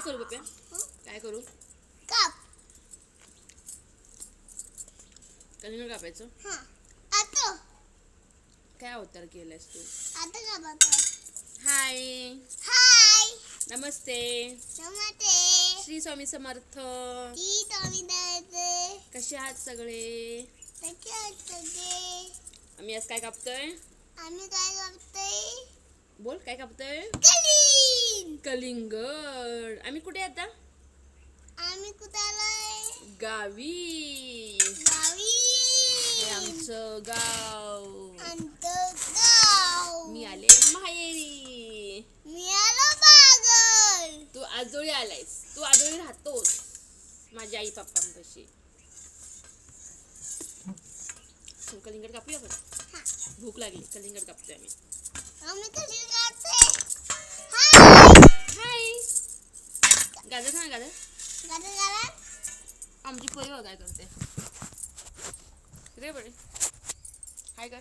काय करू पप्या? काय करू? काप. कलिंगड कापायचं? हा. आता. काय अवतार केलायस तू? आता कापायचं. हाय. हाय. नमस्ते. नमस्ते. श्री स्वामी समर्थ. द्यायचे कसे आहात सगळे? कसे आहेत सगळे? आम्ही आज काय कापतोय? आम्ही काय करतोय बोल काय कापतोय? कलीन कलिंगड. आम्ही कुठे आता? आम्ही कुठे आलोय? गावी. गावी. हे आमचं गाव. आमचं गाव. मी आले माहेरी. मी आलो बागल. तू आजोळी आलायस. तू आजोळी राहतोस. माझ्या आई पप्पांपाशी. कलिंगड कापूया हा. भूक लागली. कलिंगड कापतोय आम्ही. आम्ही कलीन गाजर खा ना गाजर गाडं गाडं आमची पोरी बघ काय करते रे बडे हाय कर.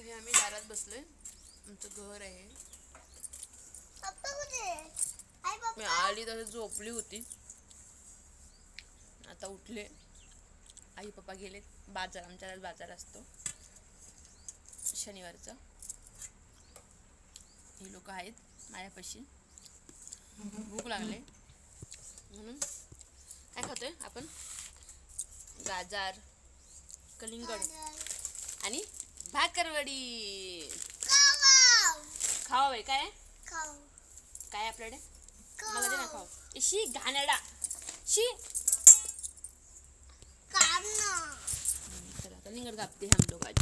हे आम्ही दारात बसलोय. आमचं घर आहे. मी आली तसं झोपली होती. आता उठले. आई पप्पा गेले बाजार आमच्या बाजार असतो. शनिवारचा. ही लोक आहेत माझ्यापाशी. भूक लागले. म्हणून काय खातोय आपण? गाजार कलिंगड आणि भाकरवडी. खावा बाई काय? काय आपल्याकडे? मला दे ना खाऊ. शी घाणेरडा. शी कलिंगड कापते हम लोग आज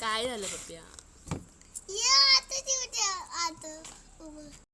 काय झालं पप्प्या?